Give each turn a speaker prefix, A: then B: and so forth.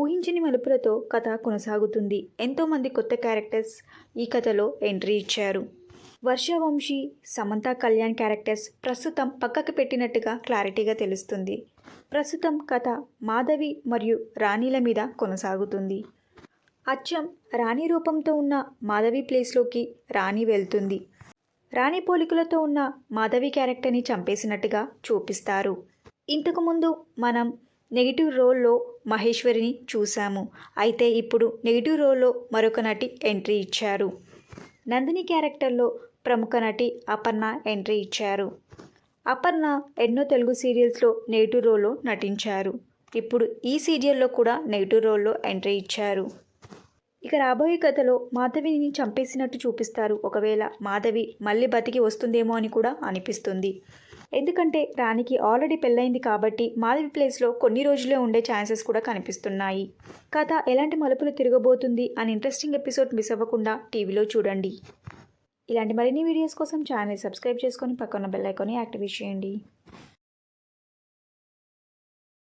A: ఊహించని మలుపులతో కథ కొనసాగుతుంది. ఎంతోమంది కొత్త క్యారెక్టర్స్ ఈ కథలో ఎంట్రీ ఇచ్చారు. వర్షవంశీ సమంత కళ్యాణ్ క్యారెక్టర్స్ ప్రస్తుతం పక్కకు పెట్టినట్టుగా క్లారిటీగా తెలుస్తుంది. ప్రస్తుతం కథ మాధవి మరియు రాణిల మీద కొనసాగుతుంది. అచ్చం రాణి రూపంతో ఉన్న మాధవి ప్లేస్లోకి రాణి వెళ్తుంది. రాణి పోలికలతో ఉన్న మాధవి క్యారెక్టర్ని చంపేసినట్టుగా చూపిస్తారు. ఇంతకుముందు మనం నెగిటివ్ రోల్లో మహేశ్వరిని చూశాము. అయితే ఇప్పుడు నెగిటివ్ రోల్లో మరొక నటి ఎంట్రీ ఇచ్చారు. నందిని క్యారెక్టర్లో ప్రముఖ నటి అపర్ణ ఎంట్రీ ఇచ్చారు. అపర్ణ ఎన్నో తెలుగు సీరియల్స్లో నెగిటివ్ రోల్లో నటించారు. ఇప్పుడు ఈ సీరియల్లో కూడా నెగిటివ్ రోల్లో ఎంట్రీ ఇచ్చారు. ఇక రాబోయే కథలో మాధవిని చంపేసినట్టు చూపిస్తారు. ఒకవేళ మాధవి మళ్ళీ బతికి వస్తుందేమో అని కూడా అనిపిస్తుంది. ఎందుకంటే రాణికి ఆల్రెడీ పెళ్ళైంది కాబట్టి మాధవి ప్లేస్లో కొన్ని రోజులే ఉండే ఛాన్సెస్ కూడా కనిపిస్తున్నాయి. కథ ఎలాంటి మలుపులు తిరగబోతుంది అని ఇంట్రెస్టింగ్ ఎపిసోడ్ మిస్ అవ్వకుండా టీవీలో చూడండి. ఇలాంటి మరిన్ని వీడియోస్ కోసం ఛానల్ సబ్స్క్రైబ్ చేసుకొని పక్కన బెల్ ఐకాన్ని యాక్టివేట్ చేయండి.